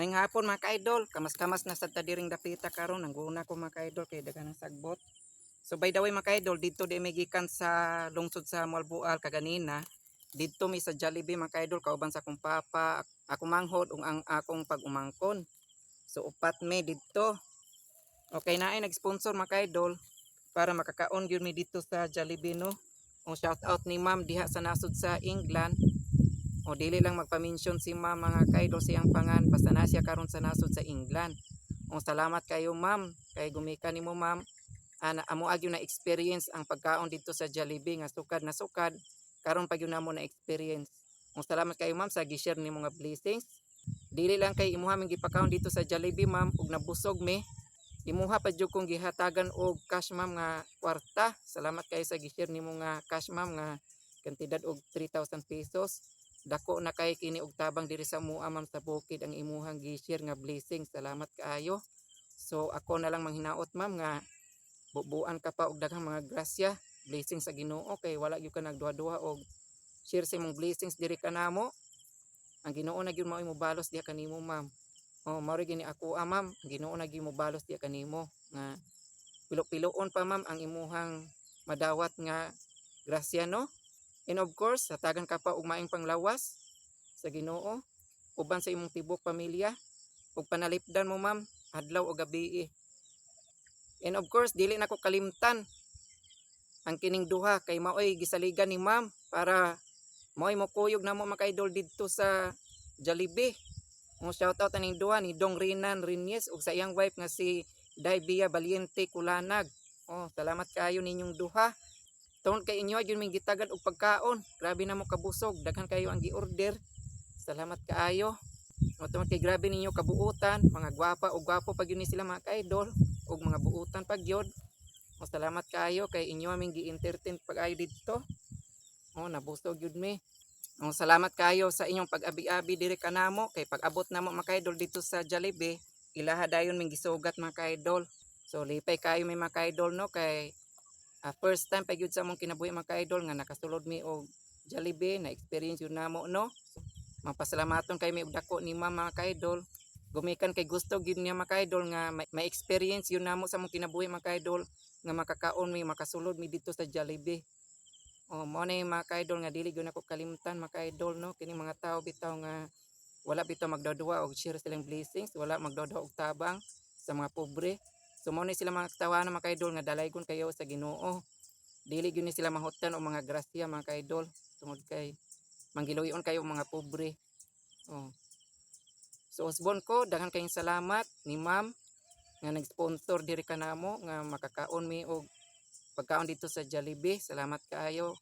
Ngayong hapon mga ka-idol, kamas-kamas na sa tadiring dapita karon ang guna ko mga ka-idol kay dagan ng sagbot. So by the way mga ka-idol, dito di may gikan sa lungsod sa Malbual kaganina. Dito mi sa Jollibee mga ka-idol, kauban sa akong papa, ako manghod ung ang akong pag-umangkon. So upat me dito. Okay na ay nag-sponsor mga ka-idol para makakaon gyud mi dito sa Jollibee no. O shout out ni Ma'am diha sa nasod sa England. O dili lang magpa-mention si ma'am mga kaidol siyang pangan basta na siya karon sa nasod sa England. O salamat kayo ma'am kay gumika nimo ma'am. Ana amo agyo na experience ang pagkaon dito sa Jollibee nga sukad na sukad karon pa gyud namo na experience. O salamat kayo ma'am sa gi-share nimo nga blessings. Dili lang kay imuha ming gipakaon dito sa Jollibee ma'am ug nabusog me. Imuha pa jud kong gihatagan og cash ma'am nga kwarta. Salamat kayo sa gi-share nimo nga cash ma'am nga kantidad og 3,000 pesos dako na kay kini og tabang diri sa mua ma'am sa bukid ang imuhang gi-share nga blessing. Salamat kaayo. So ako na lang manghinaot ma'am nga bubuan ka pa og daghang mga grasya blessing sa Ginoo kay wala gyud ka nagduha-duha og share sa imong blessings diri kanamo ang Ginoo na gyud mao balos diha kanimo ma'am. Oh mao gini ako ah, Ginoo na gyud mo balos diha kanimo nga pilo-piloon pa ma'am ang imuhang madawat nga grasya no And of course, hatagan ka pa og maing panglawas sa Ginoo uban sa imong tibok pamilya ug panalipdan mo ma'am adlaw o gabi. And of course, dili na ko kalimtan ang kining duha kay maoy gisaligan ni ma'am para maoy mo kuyog na mo makaidol didto sa Jollibee. Mo shout out aning duha ni Dong Rinan Rinyes ug sa iyang wife nga si Daibia Valiente Kulanag. Oh, salamat kaayo ninyong duha. Tungod kay inyo yun ming gitagad og pagkaon. Grabe na mo kabusog, daghan kayo ang gi-order. Salamat kaayo. Tungod kay grabe ninyo kabuutan, mga gwapa o gwapo pag yun sila mga ka-idol ug mga buutan pag yun. O salamat kaayo kay inyo aming gi-entertain pag ayo dito. O nabusog yun mi. O salamat kayo sa inyong pag-abi-abi diri kanamo kay pag-abot namo mga ka-idol dito sa Jollibee, ilaha dayon ming gisugat mga ka-idol. So lipay kayo may mga ka-idol no kay Ah, first time pa gyud sa among kinabuhi mga ka-idol nga nakasulod mi og Jollibee na experience yun namo no. Mapasalamaton kay mi og dako ni ma'am mga ka-idol. Gumikan kay gusto gyud niya mga ka-idol nga may, experience yun namo sa among kinabuhi mga ka-idol nga makakaon mi makasulod mi dito sa Jollibee. Oh, mo na mga ka-idol nga dili gyud ako kalimtan mga ka-idol no kini mga tao bitaw nga wala bitaw magdodua og share silang blessings, wala magdodua og tabang sa mga pobre. So mo ni sila mga tawanan mga kaidol nga dalaygon kayo sa Ginoo. Dili gyud ni sila mahutan o mga grasya mga kaidol tungod kay manggiluyon kayo mga pobre. Oh. So usbon ko daghan kayong salamat ni ma'am nga nag-sponsor diri kanamo nga makakaon mi og pagkaon dito sa Jollibee. Salamat kaayo.